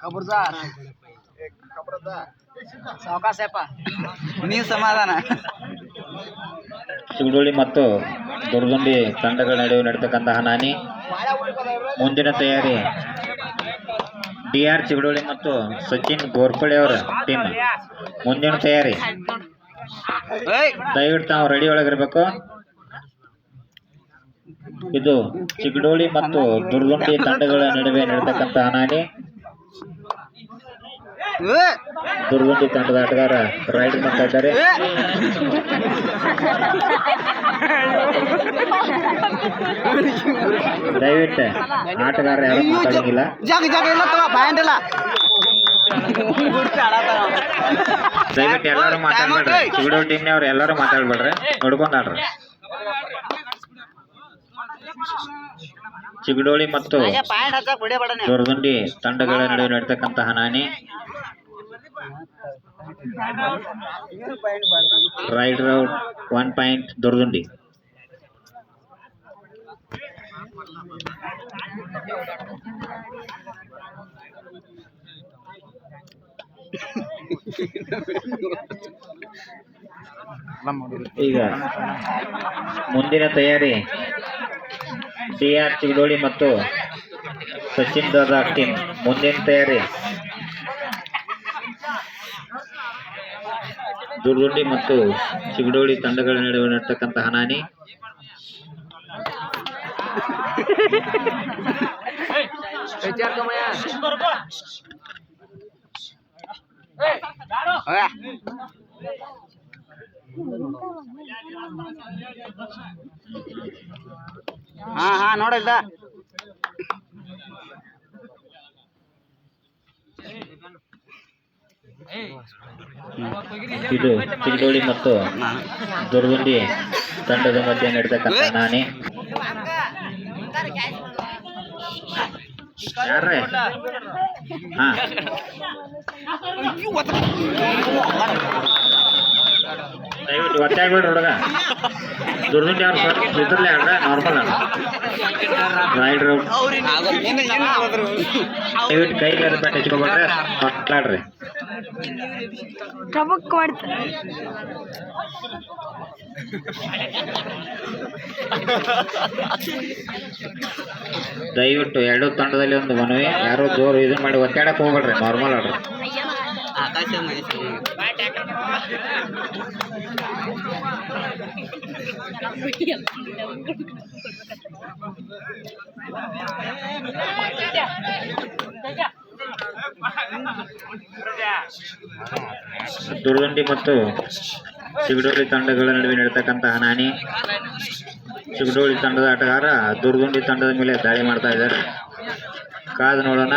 ಕಬರ್ಜಾ ಸಾವಕಾಶಪ್ಪ ನೀ ಸಮಾಧಾನ. ಚಿಗುಡೋಳಿ ಮತ್ತು ದುರ್ಗುಂಡಿ ತಂಡಗಳ ನಡುವೆ ನಡೀತಕ್ಕಂತಹ ನಾನಿ. ಮುಂದಿನ ತಯಾರಿ ಡಿ ಆರ್ ಚಿಗುಡೋಳಿ ಮತ್ತು ಸಚಿನ್ ಗೋರ್ಪಳೆ ಅವರ ಟೀಮ್ ಮುಂದಿನ ತಯಾರಿ. ದಯವಿಟ್ಟು ತಾವು ರೆಡಿ ಒಳಗಿರ್ಬೇಕು. ಇದು ಚಿಗಡೋಳಿ ಮತ್ತು ದುರ್ಗುಂಡಿ ತಂಡಗಳ ನಡುವೆ ನಡೀತಕ್ಕಂಥ ಹನಾನಿ ದುರ್ಗುಂಡಿ ತಂಡದ ಆಟಗಾರ ರೈಡ್ ಮಾಡ್ತಾ ಇದ್ದಾರೆ. ದಯವಿಟ್ಟು ಆಟಗಾರ ಯಾರು ಮಾತಾಡಂಗಿಲ್ಲ. ದಯವಿಟ್ಟು ಎಲ್ಲರೂ ಮಾತಾಡ್ಬೇಡ್ರಿ. ಚಿಗಡೋಳಿ ಟೀಮ್ನವ್ರು ಎಲ್ಲರೂ ಮಾತಾಡ್ಬೇಡ್ರಿ. ನೋಡ್ಕೊಂಡು ಆಡ್ರಿ. ಚಿಗಡೋಳಿ ಮತ್ತು ಪಾಯಿಂಟ್ ಹಚ್ಚಕ್ ಬಿಡಬೇಡ ನೀವು. ದುರ್ಗುಂಡಿ ತಂಡಗಳ ನಡುವೆ ನಡೀತಕ್ಕಂಥ ಹನಾನಿ raid out one point Durgundi ಈಗ ಮುಂದಿನ ತಯಾರಿ. ಡಿ ಆರ್ ಚಿಗಡೋಳಿ ಮತ್ತು ಸಚಿನ್ ದಾದಾ ಟೀಮ್ ಮುಂದಿನ ತಯಾರಿ. ದುರ್ಗುಂಡಿ ಮತ್ತು ಚಿಗಡೋಳಿ ತಂಡಗಳ ನಡುವೆ ನಡ್ತಕ್ಕಂಥ ಹನಾನಿ ಹಾ ಹಾ ನೋಡಿಲ್ಲ ಇದು ಚಿಗಡೋಳಿ ಮತ್ತು ದುರ್ಗುಂಡಿ ತಂಡದ ಮಧ್ಯೆ ನಡೆದಕ್ಕಂತ ನಾನೇ. ಯಾರ್ರೆ? ಹಾ. ದಯವಿಟ್ಟು ಹುಡುಗ. ಇದ್ರಲ್ಲೇ ಆಡ್ರೆ ನಾರ್ಮಲ್ ಆಡ ರೈಡ್ ರೌಟ್ ದಯವಿಟ್ಟು ಕೈಗೆ ಬ್ಯಾಟ್ ಹಚ್ಕೊಬೇಡ್ರೆ ಹೊಟ್ಲಾಡ್ರಿ ಟಬಕ್ ಮಾಡ್ತಾರೆ ದಯವಿಟ್ಟು ಎರಡು ತಂಡದಲ್ಲಿ ಒಂದು ಮನವಿ. ಯಾರು ಜೋರು ಇದು ಮಾಡಿ ಒತ್ತಾಡಕ್ಕೆ ಹೋಗ್ಬೇಡ್ರಿ ನಾರ್ಮಲ್ ಆಡ್ರಿ. ಆಕಾಶ ದುರ್ಗುಂಡಿ ಮತ್ತು ಚಿಗಡೋಳಿ ತಂಡಗಳ ನಡುವೆ ನಡೀತಕ್ಕಂಥ ನಾನಿ. ಚಿಗಡೋಳಿ ತಂಡದ ಆಟಗಾರ ದುರ್ಗುಂಡಿ ತಂಡದ ಮೇಲೆ ದಾಳಿ ಮಾಡ್ತಾ ಇದ್ದಾರೆ. ಕಾದು ನೋಡೋಣ.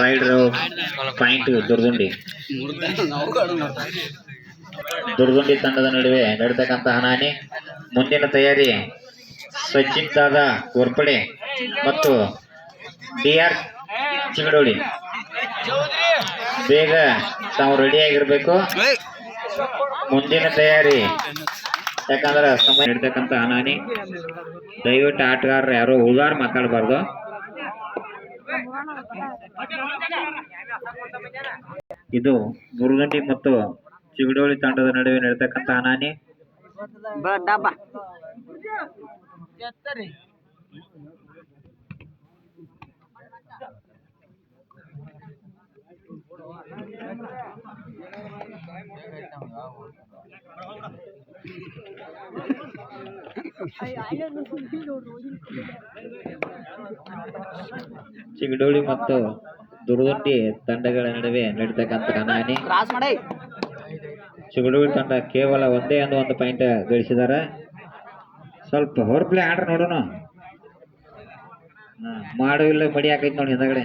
ರೈಡರ್ ಪಾಯಿಂಟ್ ದುರ್ಗುಂಡಿ ದುರ್ಗುಂಡಿ ತಂಡದ ನಡುವೆ ನಡೀತಕ್ಕಂಥ ಹನಾನಿ ಮುಂದಿನ ತಯಾರಿ ಸಚಿನ್ ದಾದಾ ಗೋರ್ಪಡೆ ಮತ್ತು ಡಿ ಆರ್ ಚಿಗಡೋಳಿ. ಬೇಗ ತಾವು ರೆಡಿ ಆಗಿರ್ಬೇಕು. ಮುಂದಿನ ತಯಾರಿ ಯಾಕಂದ್ರೆ ಸಮಯ ನಡೀತಕ್ಕಂತಹ ಹನಾನಿ ದಯವಿಟ್ಟು ಆಟಗಾರರು ಯಾರು ಉದಾರ ಮಾತಾಡಬಾರ್ದು. ಇದು ಗುರುಗಂಟಿ ಮತ್ತು ಚಿಗಡೋಳಿ ತಾಂಡದ ನಡುವೆ ನಡೀತಕ್ಕಂಥ ಹನಾನಿ ಚಿಗಡೋಳಿ ಮತ್ತು ದುರ್ದೊಡ್ಡಿ ತಂಡಗಳ ನಡುವೆ ನಡೀತಕ್ಕಂಥ ಹನಾನಿ ಚಿಗಡೋಳಿ ತಂಡ ಕೇವಲ ಒಂದೇ ಒಂದು ಒಂದು ಪಾಯಿಂಟ್ ಗಳಿಸಿದ್ದಾರೆ. ಸ್ವಲ್ಪ ಹೊರ ಪ್ಲೇ ಆಡ್ರಿ ನೋಡೋಣ. ಮಾಡುವಿಲ್ಲ ಮಡಿ ಹಾಕೈತಿ ನೋಡಿ ಹಿಂದಗಡೆ.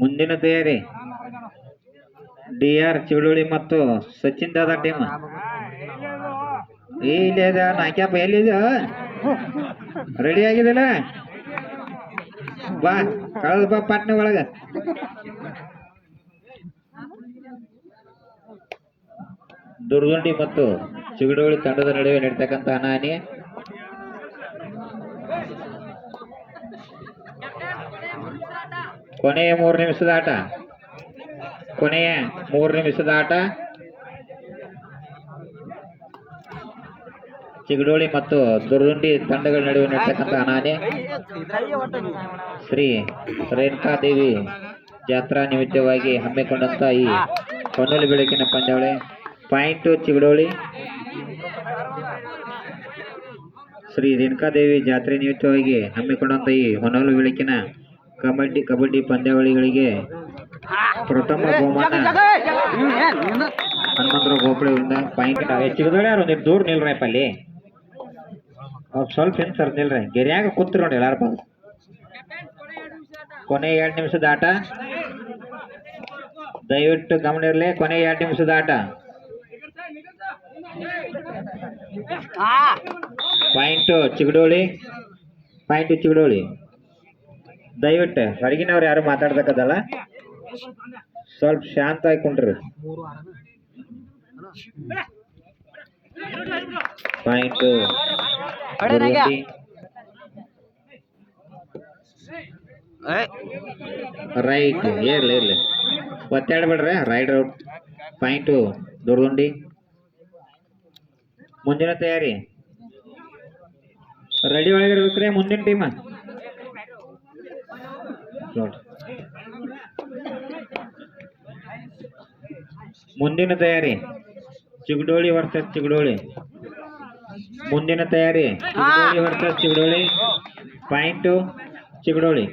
ಮುಂದಿನ ತಯಾರಿ. ಡಿ ಆರ್ ಮತ್ತು ಸಚಿನ್ ದಾದಾ ಟೀಮ್ ಇಲ್ಲಿ ಅದ ನಾಕ್ಯಪ್ಪ ಎಲ್ಲಿದ? ರೆಡಿ ಆಗಿದಿಲ್ಲ ಬಾ, ಕಳೆದ ಬಾ ಪಾಟ್ನೆ ಒಳಗ. ದುರ್ಗುಂಡಿ ಮತ್ತು ಚಿಗಡೋಳಿ ತಂಡದ ನಡುವೆ ನಡೀತಕ್ಕಂಥ ಅನಾನಿ ಕೊನೆಯ ಮೂರು ನಿಮಿಷದ ಆಟ. ಕೊನೆಯ ಮೂರು ನಿಮಿಷದ ಆಟ. ಚಿಗಡೋಳಿ ಮತ್ತು ದುರ್ದುಂಡಿ ತಂಡಗಳ ನಡುವೆ ನಡೆತಕ್ಕಂಥ ಅನಾನೆ ಶ್ರೀ ರೇಣುಕಾದೇವಿ ಜಾತ್ರಾ ನಿಮಿತ್ತವಾಗಿ ಹಮ್ಮಿಕೊಂಡಂತ ಈ ಹೊನ್ನಲು ಬೆಳಕಿನ ಪಂದ್ಯಾವಳಿ. ಪಾಯಿಂಟ್ ಚಿಗಡೋಳಿ. ಶ್ರೀ ರೇಣುಕಾದೇವಿ ಜಾತ್ರೆ ನಿಮಿತ್ತವಾಗಿ ಹಮ್ಮಿಕೊಂಡಂತ ಈ ಹೊನಲು ಬೆಳಕಿನ ಕಬಡ್ಡಿ ಕಬಡ್ಡಿ ಪಂದ್ಯಾವಳಿಗಳಿಗೆ ಪ್ರಥಮ ಬಹುಮಾನ ಹನುಮಂತರ ಗೋಪಳಿಯಿಂದ ಪಾಯಿಂಟ್ ಚಿಗದೊಳೆ ಯಾರು? ನೀವು ದೂರ ನಿಲ್ರಪ್ಪ ಅಲ್ಲಿ. ಅವ್ರು ಸ್ವಲ್ಪ ಹಿಂದೆ ಸರ್ ನಿಲ್ರಿ. ಗೆರೆಯಾಗ ಕೂತ್ರು ನೋಡಿ ಎಲ್ಲಾರು ಬಂದು. ಕೊನೆ ಎರಡು ನಿಮಿಷದ ಆಟ. ದಯವಿಟ್ಟು ಗಮನ ಇರಲಿ ಕೊನೆ ಎರಡು ನಿಮಿಷದ ಆಟ. ಪಾಯಿಂಟ್ ಚಿಗಡೋಳಿ. ಪಾಯಿಂಟ್ ಚಿಗಡೋಳಿ. ದಯವಿಟ್ಟು ಹೊರಗಿನವ್ರು ಯಾರು ಮಾತಾಡ್ಬೇಕದಲ್ಲ ಸ್ವಲ್ಪ ಶಾಂತ ಆಯ್ಕೊಂಡ್ರಿ. ಕುಂಡ್ರಿ ಪಾಯಿಂಟ್ ರೈಟ್ ಇರ್ಲಿ ಇರ್ಲಿ. ಒತ್ತಾಡ್ಬೇಡ್ರಿ ರೈಡ್ ಔಟ್ ಪಾಯಿಂಟು ದುರ್ಗುಂಡಿ. ಮುಂದಿನ ತಯಾರಿ. ರೆಡಿ ಒಳಗಿರ್ಬೇಕ್ರಿ ಮುಂದಿನ ಟೀಮ್ ನೋಡ್ರಿ. ಮುಂದಿನ ತಯಾರಿ. ಚಿಗಡೋಳಿ ವರ್ಸಸ್ ಚಿಗಡೋಳಿ. ಮುಂದಿನ ತಯಾರಿ. ಚಿಗಡೋಳಿ ವರ್ಸಸ್ ಚಿಗಡೋಳಿ. ಪಾಯಿಂಟು ಚಿಗಡೋಳಿ.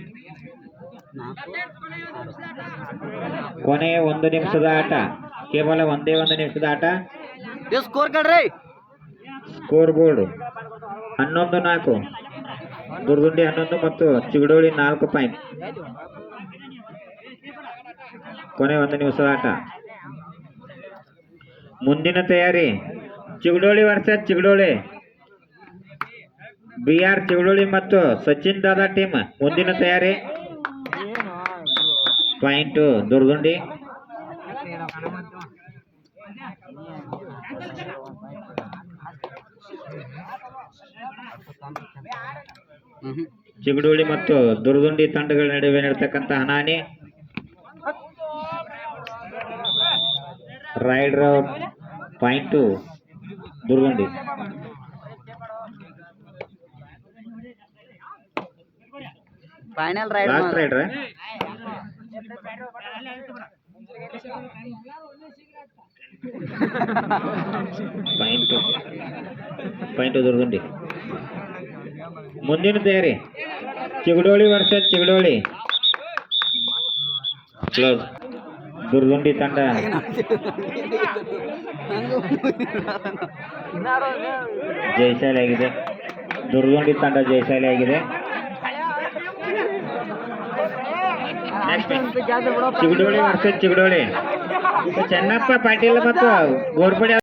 ಕೊನೆಯ ಒಂದು ನಿಮಿಷದ ಆಟ. ಕೇವಲ ಒಂದೇ ಒಂದು ನಿಮಿಷದ ಆಟ. ಸ್ಕೋರ್ ಸ್ಕೋರ್ ಬೋರ್ಡ್ ಹನ್ನೊಂದು ನಾಲ್ಕು. ದುರ್ಗುಂಡಿ ಹನ್ನೊಂದು ಮತ್ತು ಚಿಗಡೋಳಿ ನಾಲ್ಕು ಪಾಯಿಂಟ್ ಕೊನೆ ಒಂದು ನಿಮಿಷದ ಆಟ. ಮುಂದಿನ ತಯಾರಿ. ಚಿಗಡೋಳಿ ವರ್ಷ, ಚಿಗಡೋಳಿ. ಬಿ ಆರ್ ಚಿಗಡೋಳಿ ಮತ್ತು ಸಚಿನ್ ದಾದಾ ಟೀಮ್ ಮುಂದಿನ ತಯಾರಿ. ಪಾಯಿಂಟ್ ದುರ್ಗುಂಡಿ ಚಿಗಡೋಳಿ ಮತ್ತು ದುರ್ಗುಂಡಿ ತಂಡಗಳ ನಡುವೆ ನಡೀತಕ್ಕಂಥ ಹಣಾಹಣಿ raider point Durgundi final raid last ರೈಡ್ರ point point Durgundi ಮುಂದಿನ ತಯಾರಿ ಚಿಗಡೋಳಿ ವರ್ಸಸ್ ಚಿಗಡೋಳಿ ಕ್ಲೋಸ್ ದುರ್ಗುಂಡಿ ತಂಡ. ಜಯಶಾಲಿ ಆಗಿದೆ. ದುರ್ಗುಂಡಿ ತಂಡ ಜಯಶಾಲಿ ಆಗಿದೆ. ಚಿಗಡೋಳಿ ವರ್ಸಸ್ ಚಿಗಡೋಳಿ ಚೆನ್ನಪ್ಪ ಪಾಟೀಲ್ ಮತ್ತು ಗೋರ್ಪಡೆ